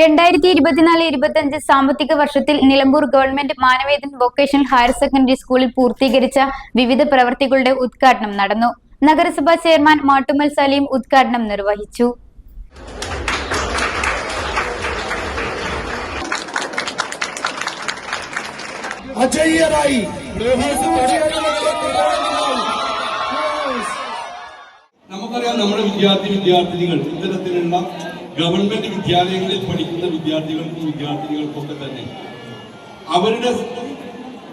രണ്ടായിരത്തി ഇരുപത്തിനാല് ഇരുപത്തിയഞ്ച് സാമ്പത്തിക വർഷത്തിൽ Nilambur government Manavedan vocational higher secondary സ്കൂളിൽ പൂർത്തീകരിച്ച വിവിധ പ്രവർത്തികളുടെ ഉദ്ഘാടനം നടന്നു. നഗരസഭാ ചെയർമാൻ മാട്ടുമൽ സലീം ഉദ്ഘാടനം നിർവഹിച്ചു. നമുക്കറിയാം നമ്മുടെ വിദ്യാർത്ഥി വിദ്യാർത്ഥിനികൾ ഇത്തരത്തിലുള്ള ഗവൺമെന്റ് വിദ്യാലയങ്ങളിൽ പഠിക്കുന്ന വിദ്യാർത്ഥികൾക്കും വിദ്യാർത്ഥിനികൾക്കൊക്കെ തന്നെ അവരുടെ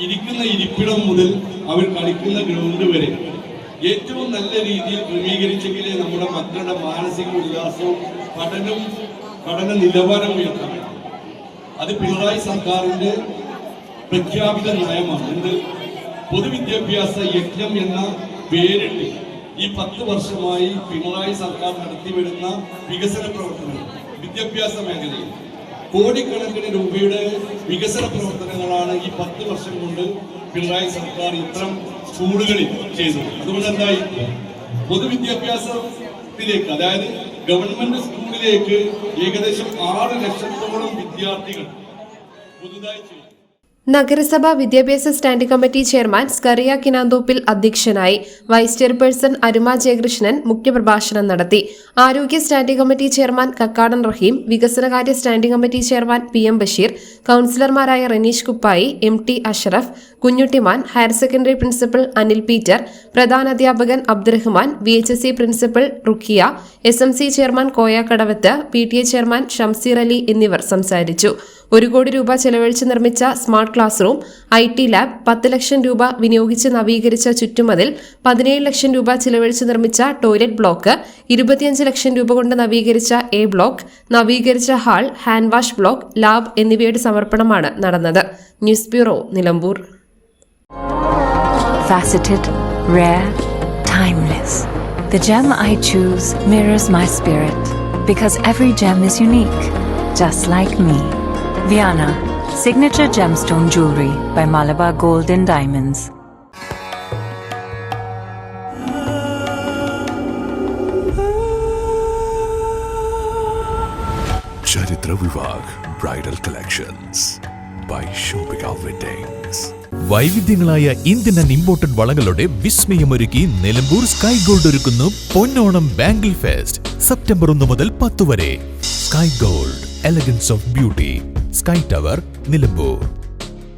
ഇരിക്കുന്ന ഇരിപ്പിടം മുതൽ അവർ കളിക്കുന്ന ഗ്രൗണ്ട് വരെ ഏറ്റവും നല്ല രീതിയിൽ ക്രമീകരിച്ചെങ്കിലേ നമ്മുടെ മക്കളുടെ മാനസിക ഉല്ലാസവും പഠനവും പഠന നിലവാരം ഉയർത്താൻ അത് പിണറായി സർക്കാരിന്റെ പ്രഖ്യാപിത നയമാണ്. എന്ത്? പൊതുവിദ്യാഭ്യാസ യജ്ഞം എന്ന പേരിട്ട് ഈ പത്ത് വർഷമായി പിണറായി സർക്കാർ നടത്തിവരുന്ന വികസന പ്രവർത്തനങ്ങൾ വിദ്യാഭ്യാസ മേഖലയിൽ കോടിക്കണക്കിന് രൂപയുടെ വികസന പ്രവർത്തനങ്ങളാണ് ഈ പത്ത് വർഷം കൊണ്ട് പിണറായി സർക്കാർ ഇത്തരം സ്കൂളുകളിൽ ചെയ്തത്. അതുകൊണ്ട് എന്തായി പൊതുവിദ്യാഭ്യാസത്തിലേക്ക് അതായത് ഗവൺമെന്റ് സ്കൂളിലേക്ക് ഏകദേശം ആറ് ലക്ഷത്തോളം വിദ്യാർത്ഥികൾ പുതുതായി ചെയ്തു നഗരസഭ വിദ്യാഭ്യാസ standing committee chairman Scaria Kinanthoppil അധ്യക്ഷനായി വൈസ് ചെയർപേഴ്സൺ അരുമ ജയകൃഷ്ണൻ മുഖ്യപ്രഭാഷണം നടത്തി. ആരോഗ്യ standing committee chairman Kakkadan Rahim വികസനകാര്യ standing committee chairman P M Basheer കൌൺസിലർമാരായ Raneesh Kuppayi M T Ashraf Kunhuttiman higher secondary principal Anil Peter പ്രധാനാധ്യാപകൻ Abdurahman V H S C principal Rukhiya S M C chairman Koya Kadavath P T A chairman Shamseer Ali എന്നിവർ സംസാരിച്ചു. ഒരു കോടി രൂപ ചെലവഴിച്ച് നിർമ്മിച്ച smart class room I T lab പത്ത് ലക്ഷം രൂപ വിനിയോഗിച്ച് നവീകരിച്ച ചുറ്റുമതിൽ പതിനേഴ് ലക്ഷം രൂപ ചെലവഴിച്ച് നിർമ്മിച്ച ടോയ്ലറ്റ് ബ്ലോക്ക് ഇരുപത്തിയഞ്ച് ലക്ഷം രൂപ കൊണ്ട് നവീകരിച്ച എ ബ്ലോക്ക് നവീകരിച്ച hall hand wash block lab എന്നിവയുടെ സമർപ്പണമാണ് നടന്നത് news bureau Nilambur faceted, rare, timeless. The gem I choose mirrors my spirit because every gem is unique, just like me. Viana, signature gemstone jewelry by Malabar Gold and Diamonds. ചരിത്ര Vivah bridal collections by ഷോപ്പിക weddings വൈവിധ്യങ്ങളായ Indian and imported വളകളുടെ വിസ്മയമൊരുക്കി Nilambur sky gold ഒരുക്കുന്നു Ponnonam bangle fest September ഒന്ന് മുതൽ പത്ത് വരെ. Sky gold elegance of beauty sky tower Nilambur.